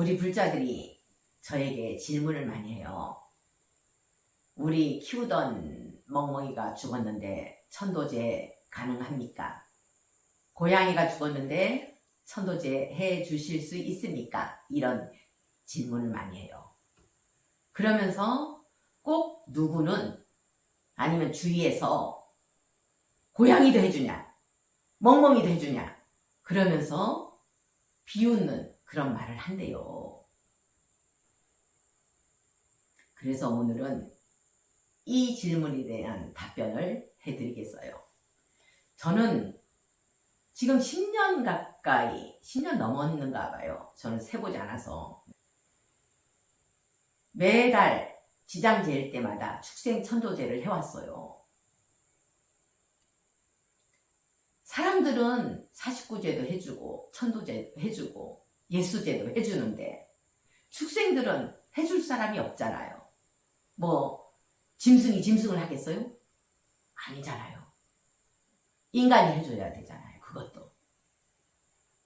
우리 불자들이 저에게 질문을 많이 해요. 우리 키우던 멍멍이가 죽었는데 천도제 가능합니까? 고양이가 죽었는데 천도제 해 주실 수 있습니까? 이런 질문을 많이 해요. 그러면서 꼭 누구는 아니면 주위에서 고양이도 해주냐, 멍멍이도 해주냐, 그러면서 비웃는 그런 말을 한대요. 그래서 오늘은 이 질문에 대한 답변을 해드리겠어요. 저는 지금 10년 가까이, 10년 넘었는가 봐요. 저는 세보지 않아서. 매달 지장 재일 때마다 축생 천도제를 해왔어요. 사람들은 49제도 해주고, 천도제 해주고, 예수제도 해주는데, 축생들은 해줄 사람이 없잖아요. 뭐, 짐승이 짐승을 하겠어요? 아니잖아요. 인간이 해줘야 되잖아요. 그것도.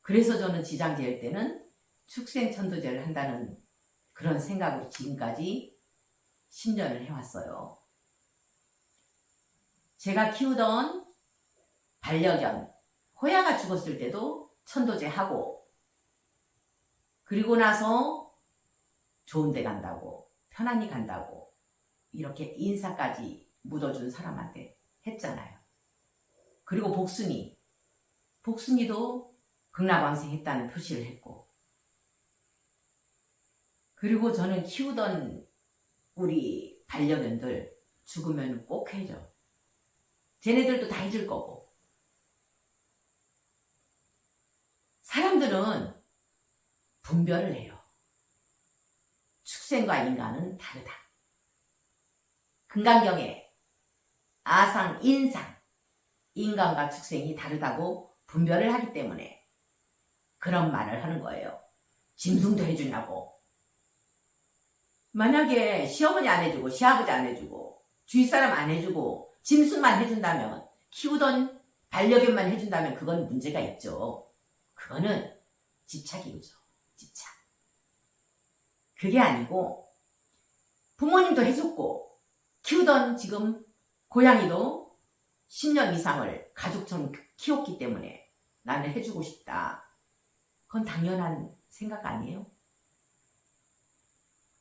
그래서 저는 지장 재일 때는 축생 천도제를 한다는 그런 생각으로 지금까지 10년을 해왔어요. 제가 키우던 반려견, 호야가 죽었을 때도 천도제 하고, 그리고 나서 좋은 데 간다고, 편안히 간다고, 이렇게 인사까지 묻어준 사람한테 했잖아요. 그리고 복순이, 복순이도 극락왕생 했다는 표시를 했고, 그리고 저는 키우던 우리 반려견들 죽으면 꼭 해줘. 쟤네들도 다 해줄 거고. 사람들은 분별을 해요. 축생과 인간은 다르다. 금강경에 아상, 인상, 인간과 축생이 다르다고 분별을 하기 때문에 그런 말을 하는 거예요. 짐승도 해주냐고. 만약에 시어머니 안 해주고 시아버지 안 해주고 주위 사람 안 해주고 짐승만 해준다면 키우던 반려견만 해준다면 그건 문제가 있죠. 그거는 집착이죠. 집착. 그게 아니고 부모님도 해줬고 키우던 지금 고양이도 10년 이상을 가족처럼 키웠기 때문에 나는 해주고 싶다. 그건 당연한 생각 아니에요?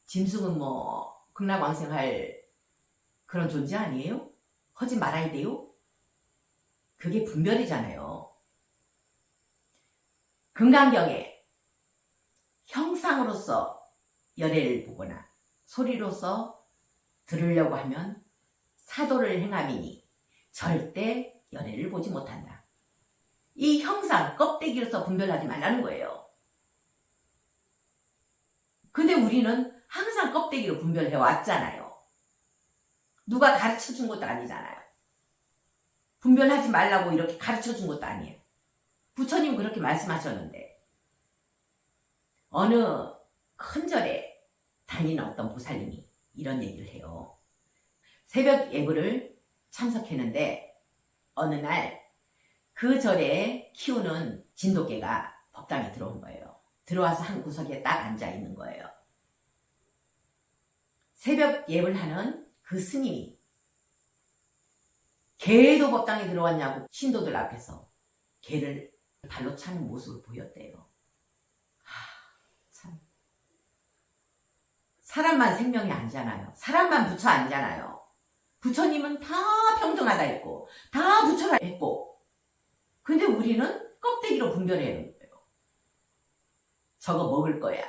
짐승은 뭐 극락왕생할 그런 존재 아니에요? 하지 말아야 돼요? 그게 분별이잖아요. 금강경에 형상으로서 열애를 보거나 소리로서 들으려고 하면 사도를 행함이니 절대 연애를 보지 못한다. 이 형상, 껍데기로서 분별하지 말라는 거예요. 근데 우리는 항상 껍데기로 분별해 왔잖아요. 누가 가르쳐 준 것도 아니잖아요. 분별하지 말라고 이렇게 가르쳐 준 것도 아니에요. 부처님 그렇게 말씀하셨는데, 어느 큰 절에 다니는 어떤 보살님이 이런 얘기를 해요. 새벽 예불을 참석했는데, 어느 날 그 절에 키우는 진돗개가 법당에 들어온 거예요. 들어와서 한 구석에 딱 앉아 있는 거예요. 새벽 예불 하는 그 스님이 개도 법당에 들어왔냐고 신도들 앞에서 개를 발로 차는 모습을 보였대요. 하, 참. 사람만 생명이 아니잖아요. 사람만 부처 아니잖아요. 부처님은 다 평등하다 했고, 다 부처라 했고, 근데 우리는 껍데기로 분별해야 거예요. 저거 먹을 거야.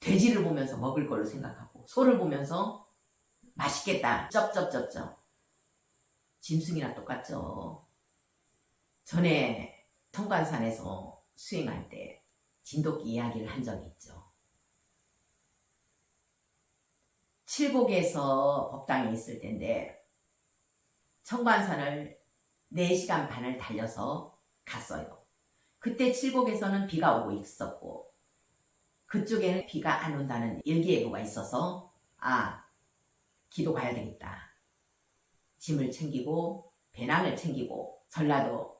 돼지를 보면서 먹을 걸로 생각하고, 소를 보면서 맛있겠다. 쩝쩝쩝쩝. 짐승이랑 똑같죠. 전에 성관산에서 수행할 때 진돗기 이야기를 한 적이 있죠. 칠곡에서 법당에 있을 텐데 청관산을 4시간 반을 달려서 갔어요. 그때 칠곡에서는 비가 오고 있었고 그쪽에는 비가 안 온다는 일기예보가 있어서 아 기도 가야 되겠다. 짐을 챙기고 배낭을 챙기고 전라도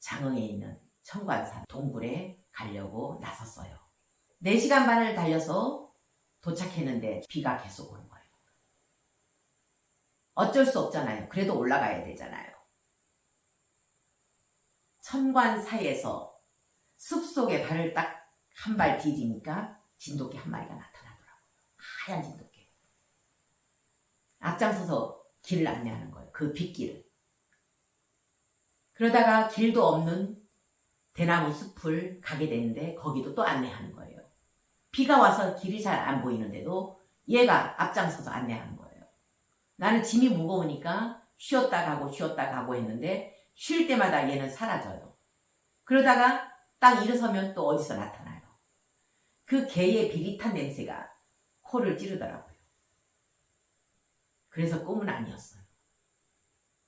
장흥에 있는 청관산 동굴에 가려고 나섰어요. 4시간 반을 달려서 도착했는데 비가 계속 오는. 어쩔 수 없잖아요. 그래도 올라가야 되잖아요. 천관 사이에서 숲속에 발을 딱 한 발 디디니까 진돗개 한 마리가 나타나더라고요. 하얀 진돗개. 앞장서서 길을 안내하는 거예요. 그 빗길을. 그러다가 길도 없는 대나무 숲을 가게 되는데 거기도 또 안내하는 거예요. 비가 와서 길이 잘 안 보이는데도 얘가 앞장서서 안내하는 거예요. 나는 짐이 무거우니까 쉬었다 가고 쉬었다 가고 했는데 쉴 때마다 얘는 사라져요. 그러다가 딱 일어서면 또 어디서 나타나요. 그 개의 비릿한 냄새가 코를 찌르더라고요. 그래서 꿈은 아니었어요.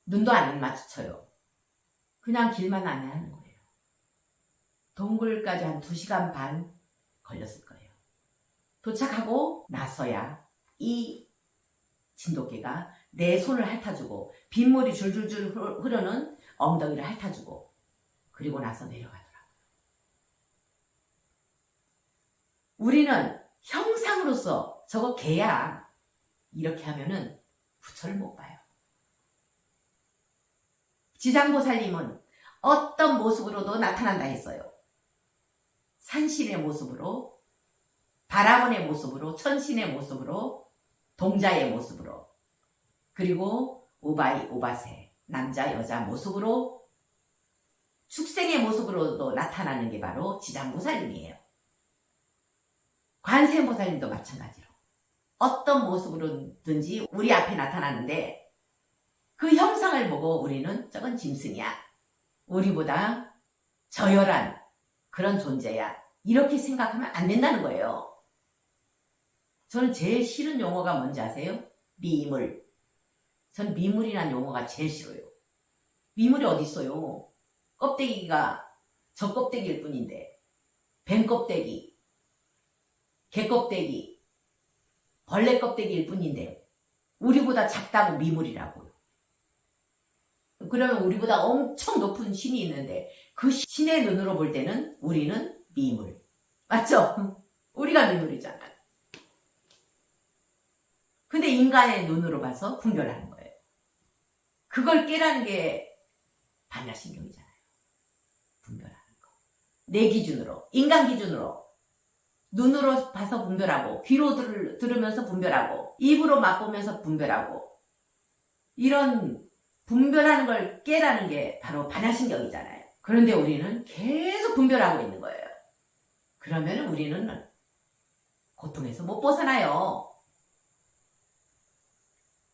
눈도 안 마주쳐요. 그냥 길만 안내하는 거예요. 동굴까지 한 2시간 반 걸렸을 거예요. 도착하고 나서야 이 진돗개가 내 손을 핥아주고 빗물이 줄줄줄 흐르- 흐르는 엉덩이를 핥아주고 그리고 나서 내려가더라고요. 우리는 형상으로서 저거 개야 이렇게 하면은 부처를 못 봐요. 지장보살님은 어떤 모습으로도 나타난다 했어요. 산신의 모습으로, 바라본의 모습으로, 천신의 모습으로, 동자의 모습으로, 그리고 오바이, 오바세, 남자, 여자 모습으로, 축생의 모습으로도 나타나는 게 바로 지장보살님이에요. 관세음보살님도 마찬가지로. 어떤 모습으로든지 우리 앞에 나타나는데 그 형상을 보고 우리는 저건 짐승이야. 우리보다 저열한 그런 존재야. 이렇게 생각하면 안 된다는 거예요. 저는 제일 싫은 용어가 뭔지 아세요? 미물. 전 미물이란 용어가 제일 싫어요. 미물이 어디 있어요? 껍데기가 저 껍데기일 뿐인데 뱀 껍데기, 개 껍데기, 벌레 껍데기일 뿐인데 우리보다 작다고 미물이라고요. 그러면 우리보다 엄청 높은 신이 있는데 그 신의 눈으로 볼 때는 우리는 미물. 맞죠? 우리가 미물이잖아. 근데 인간의 눈으로 봐서 분별하는 거예요. 그걸 깨라는 게 반야신경이잖아요. 분별하는 거. 내 기준으로, 인간 기준으로 눈으로 봐서 분별하고 귀로 들, 들으면서 분별하고 입으로 맛보면서 분별하고 이런 분별하는 걸 깨라는 게 바로 반야신경이잖아요. 그런데 우리는 계속 분별하고 있는 거예요. 그러면 우리는 고통에서 못 벗어나요.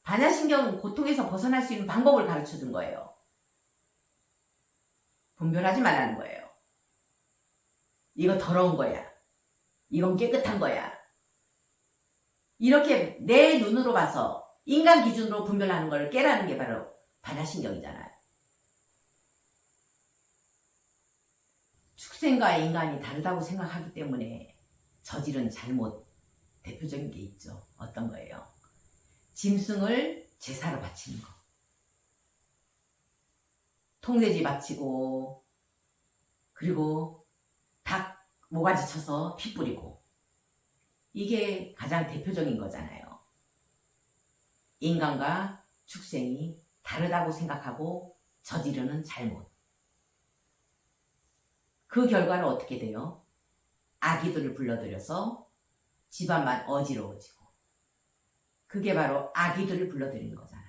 반야신경은 고통에서 벗어날 수 있는 방법을 가르쳐 준 거예요. 분별하지 말라는 거예요. 이거 더러운 거야. 이건 깨끗한 거야. 이렇게 내 눈으로 봐서 인간 기준으로 분별하는 걸 깨라는 게 바로 반야신경이잖아요. 축생과 인간이 다르다고 생각하기 때문에 저지른 잘못 대표적인 게 있죠. 어떤 거예요? 짐승을 제사로 바치는 거. 통돼지 바치고 그리고 닭 모가지 쳐서 피 뿌리고 이게 가장 대표적인 거잖아요. 인간과 축생이 다르다고 생각하고 저지르는 잘못. 그 결과로 어떻게 돼요? 아기들을 불러들여서 집안만 어지러워지고. 그게 바로 아기들을 불러들인 거잖아요.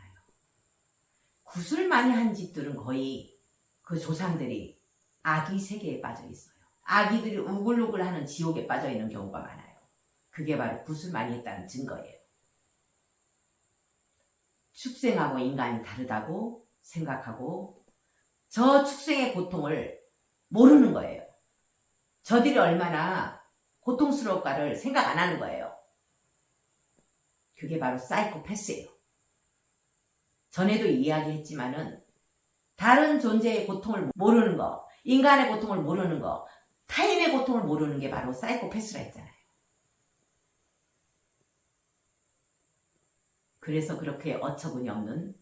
구슬 많이 한 집들은 거의 그 조상들이 아기 세계에 빠져 있어요. 아기들이 우글우글 하는 지옥에 빠져 있는 경우가 많아요. 그게 바로 구슬 많이 했다는 증거예요. 축생하고 인간이 다르다고 생각하고 저 축생의 고통을 모르는 거예요. 저들이 얼마나 고통스러울까를 생각 안 하는 거예요. 그게 바로 사이코패스예요. 전에도 이야기했지만은 다른 존재의 고통을 모르는 거, 인간의 고통을 모르는 거, 타인의 고통을 모르는 게 바로 사이코패스라 했잖아요. 그래서 그렇게 어처구니 없는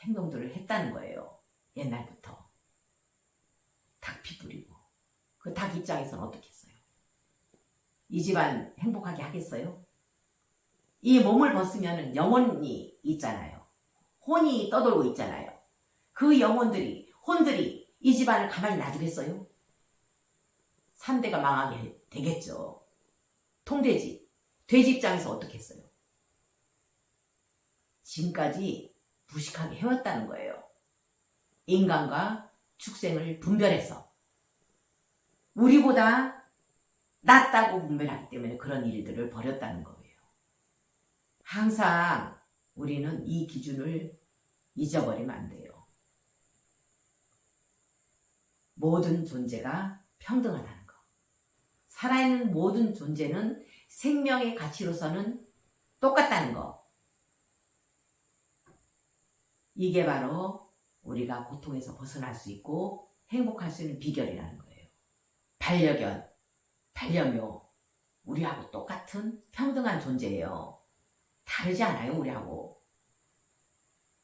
행동들을 했다는 거예요. 옛날부터. 닭피 뿌리고. 그 닭 입장에서는 어떻겠어요? 이 집안 행복하게 하겠어요? 이 몸을 벗으면 영혼이 있잖아요. 혼이 떠돌고 있잖아요. 그 영혼들이, 혼들이 이 집안을 가만히 놔두겠어요? 3대가 망하게 되겠죠. 통돼지, 돼지 입장에서 어떻겠어요? 지금까지 무식하게 해왔다는 거예요. 인간과 축생을 분별해서 우리보다 낫다고 분별하기 때문에 그런 일들을 벌였다는 거예요. 항상 우리는 이 기준을 잊어버리면 안 돼요. 모든 존재가 평등하다는 거. 살아있는 모든 존재는 생명의 가치로서는 똑같다는 거. 이게 바로 우리가 고통에서 벗어날 수 있고 행복할 수 있는 비결이라는 거예요. 반려견, 반려묘, 우리하고 똑같은 평등한 존재예요. 다르지 않아요, 우리하고.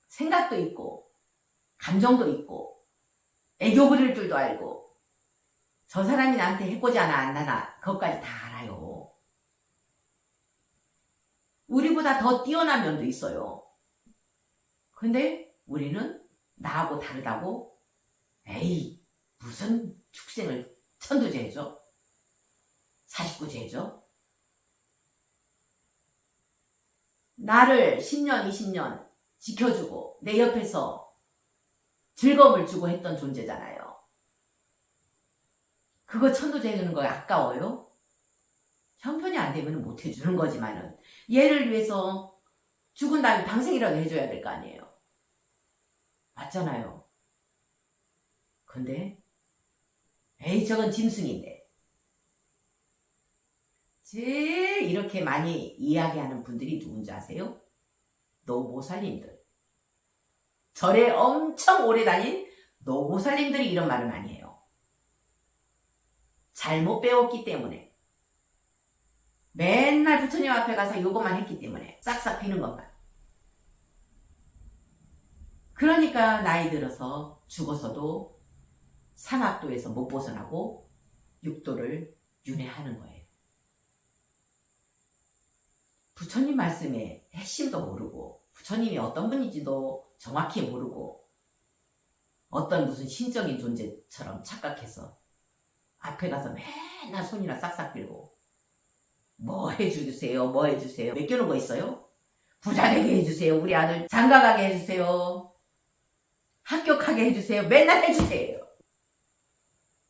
생각도 있고, 감정도 있고, 애교 부릴 줄도 알고, 저 사람이 나한테 해코지 하나 안 하나, 그것까지 다 알아요. 우리보다 더 뛰어난 면도 있어요. 근데 우리는 나하고 다르다고, 에이, 무슨 축생을 천두제죠? 사십구제죠? 나를 10년, 20년 지켜주고 내 옆에서 즐거움을 주고 했던 존재잖아요. 그거 천도제 해주는 거에 아까워요? 형편이 안 되면 못 해주는 거지만은 얘를 위해서 죽은 다음에 방생이라도 해줘야 될 거 아니에요. 맞잖아요. 근데 에이 저건 짐승인데 제일 이렇게 많이 이야기하는 분들이 누군지 아세요? 노보살님들. 절에 엄청 오래 다닌 노보살님들이 이런 말을 많이 해요. 잘못 배웠기 때문에. 맨날 부처님 앞에 가서 요것만 했기 때문에 싹싹 비는 것만. 그러니까 나이 들어서 죽어서도 삼합도에서 못 벗어나고 육도를 윤회하는 거예요. 부처님 말씀의 핵심도 모르고 부처님이 어떤 분인지도 정확히 모르고 어떤 무슨 신적인 존재처럼 착각해서 앞에 가서 맨날 손이나 싹싹 빌고 뭐 해주세요 뭐 해주세요. 맡겨놓은 거 있어요? 부자 되게 해주세요 우리 아들 장가가게 해주세요 합격하게 해주세요 맨날 해주세요.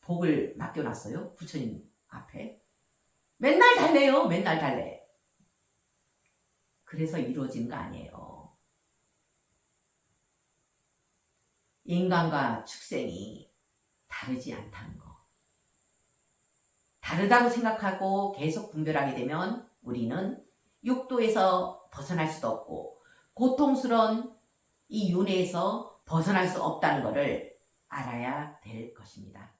복을 맡겨놨어요 부처님 앞에. 맨날 달래요 맨날 달래 그래서 이루어진 거 아니에요. 인간과 축생이 다르지 않다는 거. 다르다고 생각하고 계속 분별하게 되면 우리는 육도에서 벗어날 수도 없고 고통스러운 이 윤회에서 벗어날 수 없다는 것을 알아야 될 것입니다.